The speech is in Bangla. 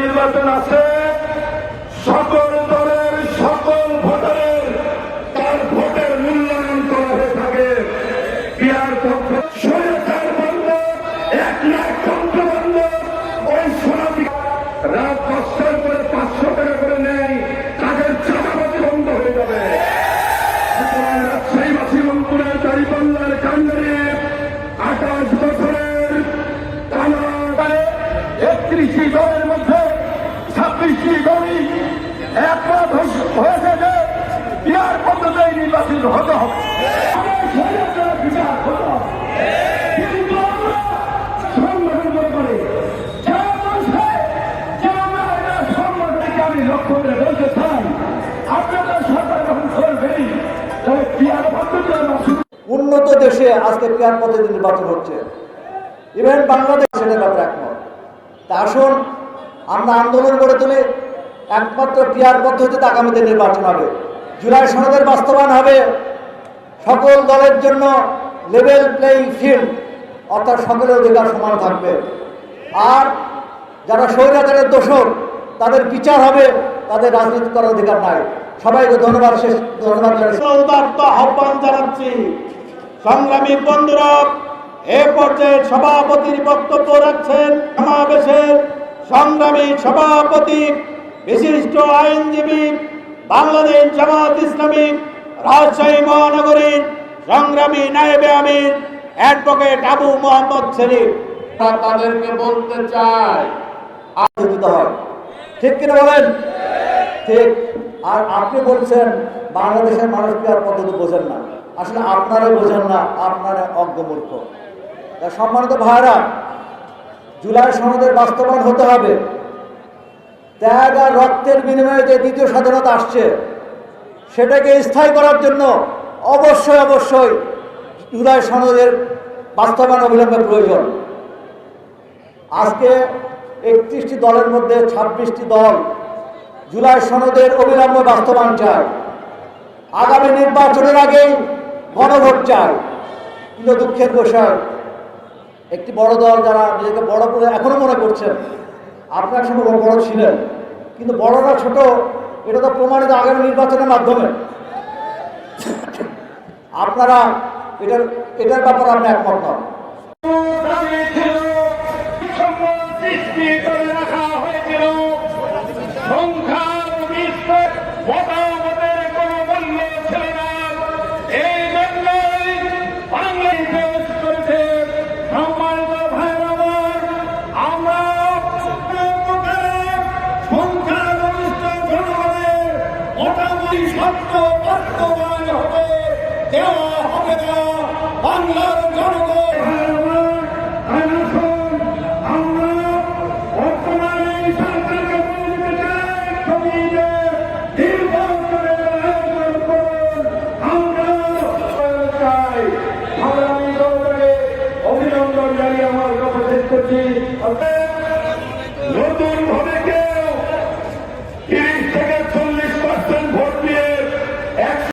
নির্বাচন আছে। সকল দলের সকল ভোটারের তার ভোটের মূল্যায়ন করা হয়ে থাকে। বন্ধ এক লাখ ছাব্বিশটি দলই একমত হয়েছে যে বিহার পদ্ধতি নির্বাচিত হতে হবে। উন্নত দেশে আজকে পেয়ার পদ্ধতি নির্বাচন হচ্ছে। ইভেন বাংলাদেশ সেটার ব্যাপারে একমত। আসুন আমরা আন্দোলন করে তুলে একমাত্র পিয়ার পদ্ধতিতে আগামীতে নির্বাচন হবে। জুলাই সনদের বাস্তবায়ন হবে সকল দলের জন্য লেভেল প্লেইং ফিল্ড অর্থাৎ সকলের অধিকার সমান থাকবে। আর যারা স্বৈরাচারের দোষর, তাদের বিচার হবে, তাদের রাজনীতি করার অধিকার নাই। সবাইকে ধন্যবাদ, শেষ ধন্যবাদ আহ্বান জানাচ্ছি। সংগ্রামী বন্ধুরা, এ পর্যায়ে সভাপতির বক্তব্য রাখছেন সমাবেশের সংগ্রামী সভাপতি বিশিষ্ট আইনজীবী বাংলাদেশ জামাত ইসলামী রাজশাহী মহানগরীর সংগ্রামী নায়েবে আমির অ্যাডভোকেট আবু মোহাম্মদ সেলিম তাদেরকে বলতে চাই। দিতে হয়। ঠিক কিনা বলেন? ঠিক। আর আপনি বলছেন বাংলাদেশের মানুষ কি আর পদ্ধতি বোঝেন না? আসলে আপনারাই বোঝেন না আপনারা অজ্ঞমূর্খ সম্মানিত ভাইরা জুলাই সনদের বাস্তবায়ন হতে হবে। ত্যাগ আর রক্তের বিনিময়ে যে দ্বিতীয় স্বাধীনতা আসছে, সেটাকে স্থায়ী করার জন্য অবশ্যই অবশ্যই জুলাই সনদের বাস্তবায়ন অবিলম্বে প্রয়োজন। আজকে একত্রিশটি দলের মধ্যে ছাব্বিশটি দল জুলাই সনদের অবিলম্বে বাস্তবায়ন চায়। আগামী নির্বাচনের আগেই গণভোট চায়। কিন্তু দুঃখের বিষয় একটি বড় দল যারা নিজেকে বড় করে এখনও মনে করছেন, আপনার সঙ্গে বড় ছিলেন, কিন্তু বড়রা ছোট, এটা তো প্রমাণিত আগামী নির্বাচনের মাধ্যমে। আপনারা এটার এটার ব্যাপারে আপনি একমত নন সত্য বাস্তবায়ন হবে। দেওয়া হবে না বাংলার জনগণ। অভিনন্দন জানিয়ে আমার কথা শেষ করছি।